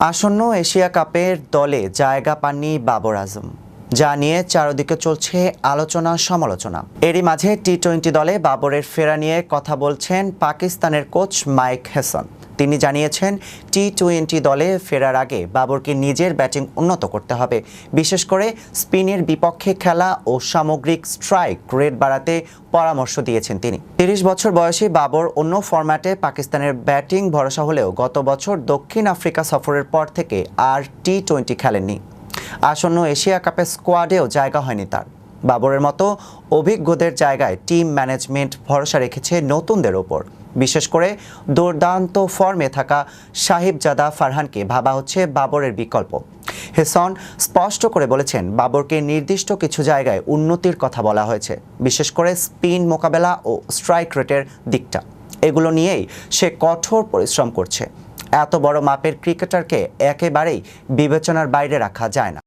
আসন্ন এশিয়া কাপের দলে জায়গা পাননি বাবর আজম। যা নিয়ে চারদিকে চলছে আলোচনা সমালোচনা। এরই মাঝে টি টোয়েন্টি দলে বাবরের ফেরা নিয়ে কথা বলছেন পাকিস্তানের কোচ মাইক হেসন। তিনি জানিয়েছেন টি টোয়েন্টি দলে ফেরার আগে বাবরকে নিজের ব্যাটিং উন্নত করতে হবে। বিশেষ করে স্পিনের বিপক্ষে খেলা ও সামগ্রিক স্ট্রাইক রেট বাড়াতে পরামর্শ দিয়েছেন তিনি। তিরিশ বছর বয়সী বাবর অন্য ফরম্যাটে পাকিস্তানের ব্যাটিং ভরসা হলেও গত বছর দক্ষিণ আফ্রিকা সফরের পর থেকে আর টি টোয়েন্টি খেলেননি। আসন্ন এশিয়া কাপের স্কোয়াডেও জায়গা হয়নি তার। বাবরের মতো অভিজ্ঞদের জায়গায় টিম ম্যানেজমেন্ট ভরসা রেখেছে নতুনদের ওপর। বিশেষ করে দুর্দান্ত ফর্মে থাকা সাহিবজাদা ফারহানকে ভাবা হচ্ছে বাবরের বিকল্প। হেসন স্পষ্ট করে বলেছেন, বাবরকে নির্দিষ্ট কিছু জায়গায় উন্নতির কথা বলা হয়েছে, বিশেষ করে স্পিন মোকাবেলা ও স্ট্রাইক রেটের দিকটা। এগুলো নিয়েই সে কঠোর পরিশ্রম করছে। এত বড় মাপের ক্রিকেটারকে একেবারেই বিবেচনার বাইরে রাখা যায় না।